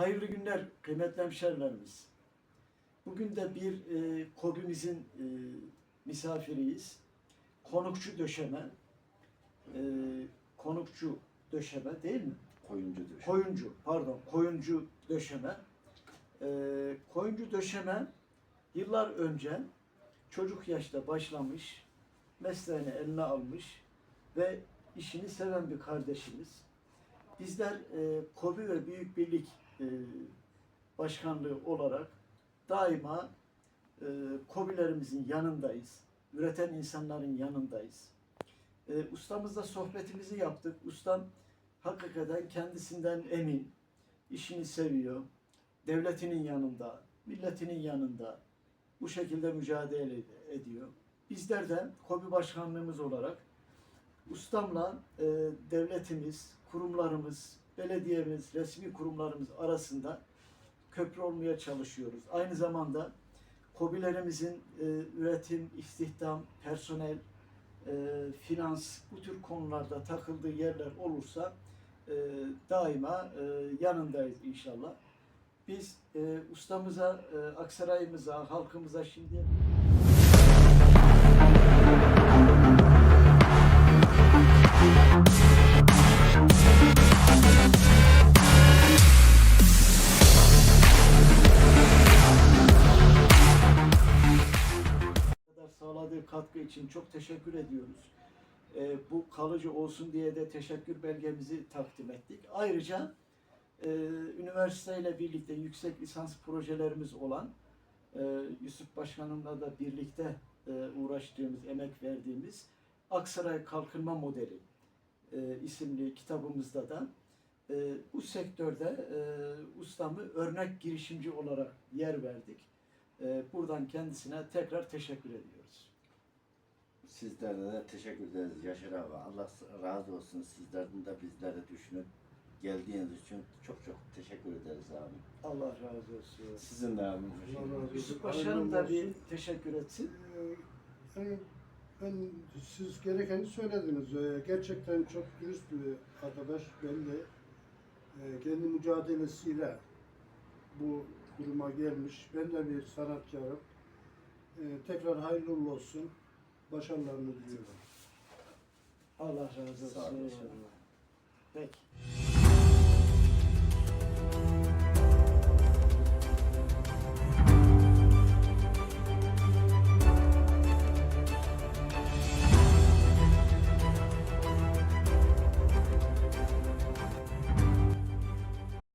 Hayırlı günler kıymetli hemşerilerimiz. Bugün de bir e, KOBİ'mizin e, misafiriyiz. Konukçu döşeme. E, konukçu döşeme değil mi? Koyuncu düşün. Koyuncu, pardon, koyuncu döşeme. Ee, koyuncu döşeme yıllar önce çocuk yaşta başlamış, mesleğini eline almış ve işini seven bir kardeşimiz. Bizler e, KOBİ ve Büyük Birlik e, Başkanlığı olarak daima e, KOBİ'lerimizin yanındayız. Üreten insanların yanındayız. E, ustamızla sohbetimizi yaptık. Ustam hakikaten kendisinden emin, işini seviyor, devletinin yanında, milletinin yanında bu şekilde mücadele ed- ediyor. Bizler de KOBİ başkanlığımız olarak ustamla e, devletimiz, kurumlarımız, belediyemiz, resmi kurumlarımız arasında köprü olmaya çalışıyoruz. Aynı zamanda KOBİ'lerimizin e, üretim, istihdam, personel, e, finans bu tür konularda takıldığı yerler olursa e, daima e, yanındayız inşallah. Biz e, ustamıza, e, Aksaray'ımıza, halkımıza şimdi katkı için çok teşekkür ediyoruz. E, bu kalıcı olsun diye de teşekkür belgemizi takdim ettik. Ayrıca e, üniversiteyle birlikte yüksek lisans projelerimiz olan e, Yusuf Başkanım'la da birlikte e, uğraştığımız, emek verdiğimiz Aksaray Kalkınma Modeli e, isimli kitabımızda da e, bu sektörde e, ustamı örnek girişimci olarak yer verdik. E, buradan kendisine tekrar teşekkür ediyoruz. Sizlerden de teşekkür ederiz Yaşar abi. Allah razı olsun sizlerden de bizleri düşünüp geldiğiniz için çok çok teşekkür ederiz abi. Allah razı olsun. Sizin de abi. Allah razı olsun. Yusuf Başkanım da bir teşekkür etsin. Ee, yani ben siz gerekeni söylediniz. Ee, Gerçekten çok dürüst bir arkadaş belli. Ee, Kendi mücadelesiyle bu duruma gelmiş. Ben de bir sanatkarım. Ee, Tekrar hayırlı olsun. Başarılarını diliyorum. Allah razı Sağ olun olsun. Peki.